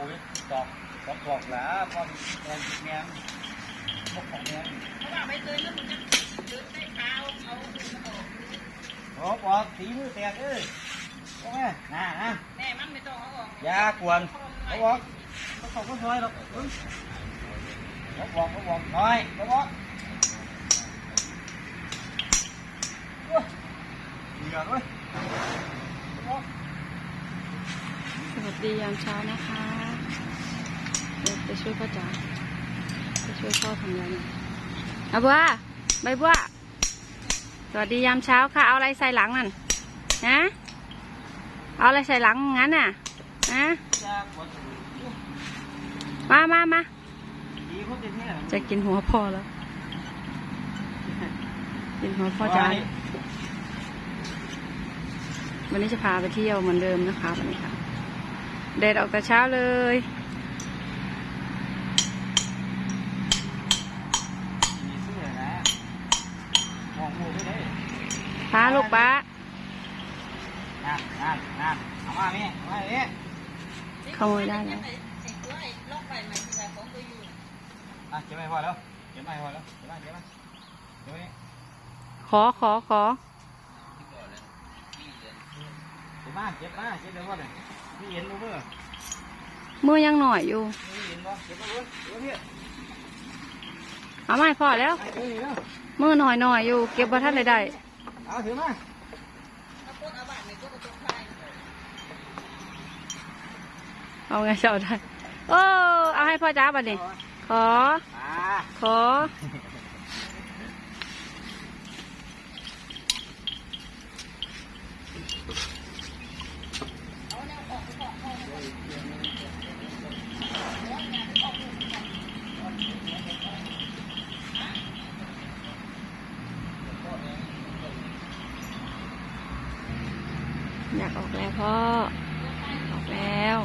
ตอกตอกตอกแล้วพอแมงแมงพวกของแมงเพราะว่าใบเตยมันจะเดินได้เท้าเอาดึงออกโอ้บอกสีมือแตกเอ้ยโอ้ยน่านะแต่มันไม่ต้องเอาออกยากวนเขาบอกเขาบอกเขาน้อยหรอกเขาบอกเขาบอกน้อยเขาบอกเหลือด้วยสวัสดียามเช้านะคะ ไปช่วยพ่อจ๋าไปช่วยพ่อทำงานหน่อยเอาบัวใบบัวสวัสดียามเช้าค่ะ เอาอะไรใส่หลังนั่นนะเอาอะไรใส่หลังงั้นน่ะนะอยากวนมามามาดีเขาจะเนี่ยจะกินหัวพ่อแล้ว กินหัวพ่อจ๋าวันนี้จะพาไปเที่ยวเหมือนเดิมนะคะวันนี้ค่ะเด็ดออกแต่เช้าเลย ป้าลูกป้านั่นนั่นนั่นเอามานี่เอามาเนี่ยขโมยได้แล้วไอ้ไอ้ตัวไอ้ล็อกไปมันคือของตัวอยู่อะเก็บไว้พอแล้วเก็บไว้พอแล้วเก็บไว้เก็บไว้เก็บไว้ขอขอขอเก็บมาเก็บมาเก็บเดี๋ยวก่อนเลยนี่เห็นบ่เมื่อมือยังหน่อยอยู่นี่เห็นบ่เก็บมาเว้ยเก็บมาเนี่ยเอาไม่พอแล้วไอ้ตัวนี้แล้ว มือหน่อยหน่อยอยู่ เก็บบัท่านใดได้ เอาถือมาเอาโคตรเอาบ้านในก็กระจกไทยเอาไงจะเอาได้โอ้เอาให้พ่อจ้าบัดนี้ขออ่าขอ อยากออกแล้วพ่อ ออกแล้ว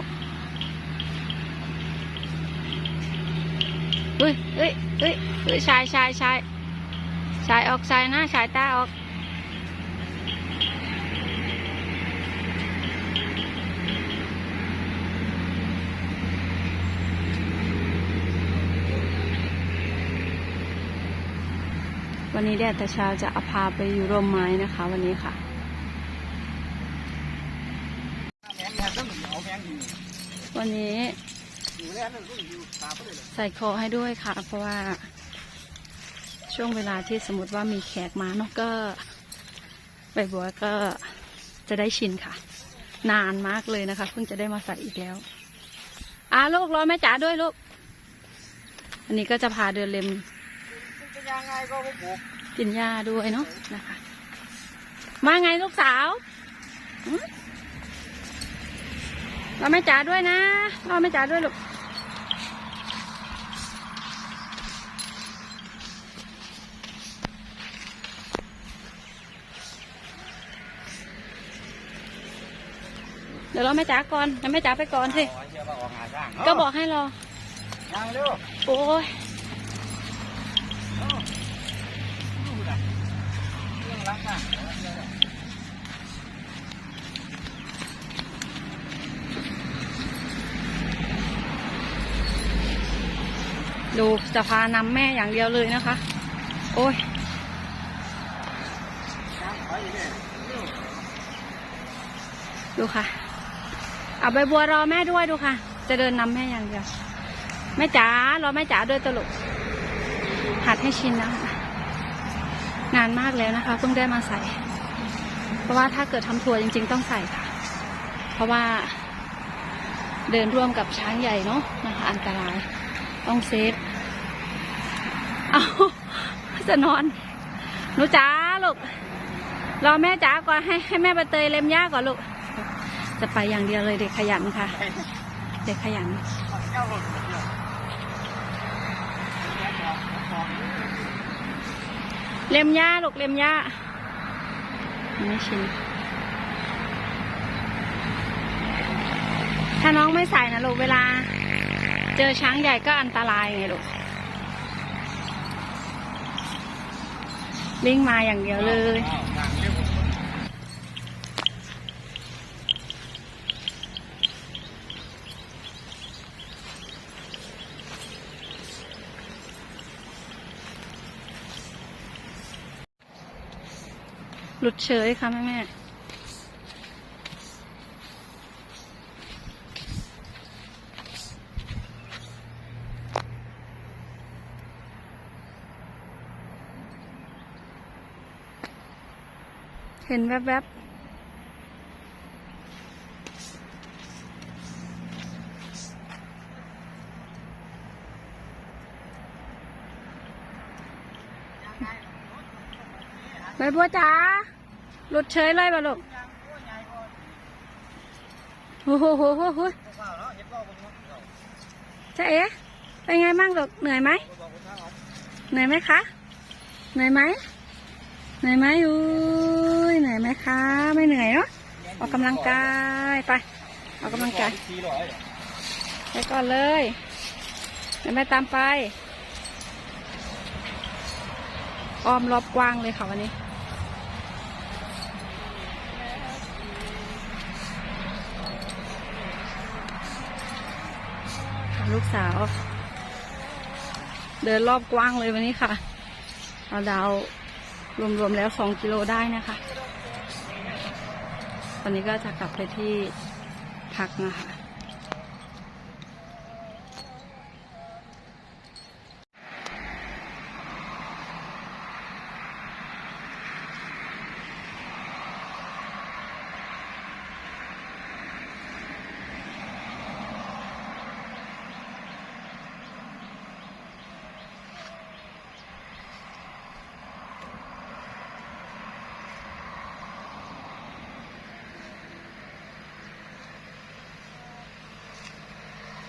เฮ้ยเฮ้ยเฮ้ยเฮ้ยชายชายชายชายออกชายนะชายตาออกวันนี้แดดแต่เช้าจะเอาพาไปอยู่ร่มไม้นะคะ วันนี้ค่ะ วันนี้ ใส่คอให้ด้วยค่ะ เพราะว่า ช่วงเวลาที่สมมติว่ามีแขกมาเนาะก็ใบบัวก็จะได้ชินค่ะ นานมากเลยนะคะ เพิ่งจะได้มาใส่อีกแล้วอ่าลูกรอแม่จ๋าด้วยลูก อันนี้ก็จะพาเดินเล็มเป็นยังไงก็พวกผมกินหญ้าด้วยเนาะนะคะ มาไงลูกสาวหึรอแม่จ๋าด้วยนะรอแม่จ๋าด้วยลูก ดี๋ยวรอแม่จ๋าก่อนให้แม่จ๋าไปก่อนสิเชื่อว่าออกหาสร้างก็บอกให้รอยังเร็วโอ้ยดูนะเรื่องรักนะดูจะพานำแม่อย่างเดียวเลยนะคะ โอ้ยไปเลยดูค่ะ เอาใบบัวรอแม่ด้วยดูค่ะ จะเดินนำแม่อย่างเดียวแม่จ๋ารอแม่จ๋าด้วยตลกหัดให้ชินนะคะนานมากแล้วนะคะเพิ่งได้มาใส่ เพราะว่าถ้าเกิดทำทัวร์จริง ๆ ต้องใส่ค่ะ เพราะว่า เดินร่วมกับช้างใหญ่เนาะนะคะอันตรายต้องเซฟเอาจะนอนหนูจ๋าลูกรอแม่จ๋าก่อนให้ให้แม่ใบเตยเล็มหญ้าก่อนลูก จะไปอย่างเดียวเลยเด็กขยันค่ะ เด็กขยันเล็มหญ้าลูกเล็มหญ้าไม่ชินถ้าน้องไม่ใส่นะลูกเวลา เจอช้างใหญ่ก็อันตรายไงลูกวิ่งมาอย่างเดียวเลย ทางเร็ว หลุดเฉยค่ะแม่แม่เห็นแวบๆใบบัวจ๋า หลุดเฉยเลยบ่ลูกโอ้โหโหโหโหจะเอ๊ะเป็นไงบ้างลูกเหนื่อยไหมเหนื่อยไหมคะเหนื่อยไหมเหนื่อยไหมอุ้ยเหนื่อยไหมคะ ไม่เหนื่อยเนาะออกกำลังกายไปออกกำลังกายสี่ร้อยไปก่อนเลยเดี๋ยวแม่ตามไปอ้อมรอบกว้างเลยค่ะวันนี้ ลูกสาว เดินรอบกว้างเลยวันนี้ค่ะเราดาวรวมๆแล้วสองกิโลได้นะคะตอนนี้ก็จะกลับไปที่พักนะคะ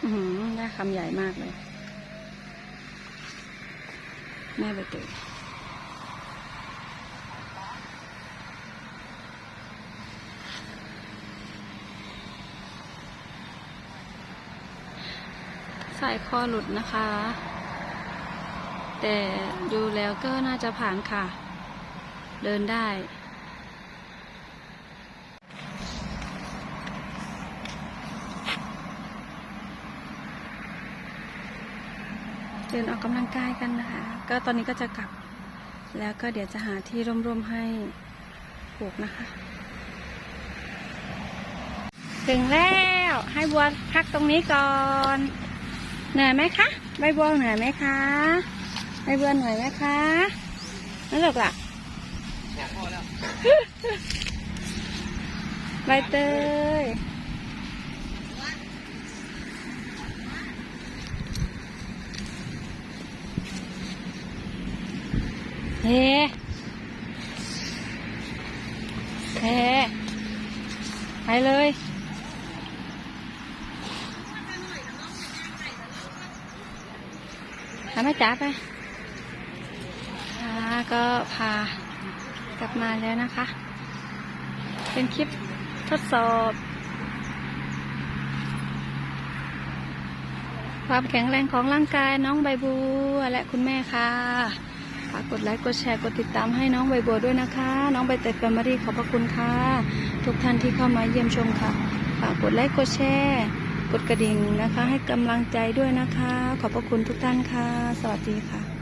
อือหือได้คำใหญ่มากเลยแม่ใบเตยสายคอหลุดนะคะ แต่ดูแล้วก็น่าจะผ่านค่ะ เดินได้ ดินออกกำลังกายกันนะคะ ก็ตอนนี้ก็จะกลับ แล้วก็เดี๋ยวจะหาที่ร่มๆให้ปลูกนะคะ ถึงแล้วให้บัวพักตรงนี้ก่อนเหนื่อยไหมคะใบบัวเหนื่อยไหมคะใบบัวเหนื่อยไหมคะนั่นหรอกล่ะใบเตย เฮ้เฮ้ไปเลยพาแม่จ๋าไปค่ะก็พากลับมาแล้วนะคะ เป็นคลิปทดสอบความแข็งแรงของร่างกายน้องใบบัวและคุณแม่ค่ะ ฝากกดไลค์ กดแชร์ กดติดตามให้น้องใบบัวด้วยนะคะ น้องใบเตยแฟมิลี่ขอบพระคุณค่ะ ทุกท่านที่เข้ามาเยี่ยมชมค่ะ ฝากกดไลค์ กดแชร์ กดกระดิ่งนะคะ ให้กำลังใจด้วยนะคะ ขอบพระคุณทุกท่านค่ะ สวัสดีค่ะ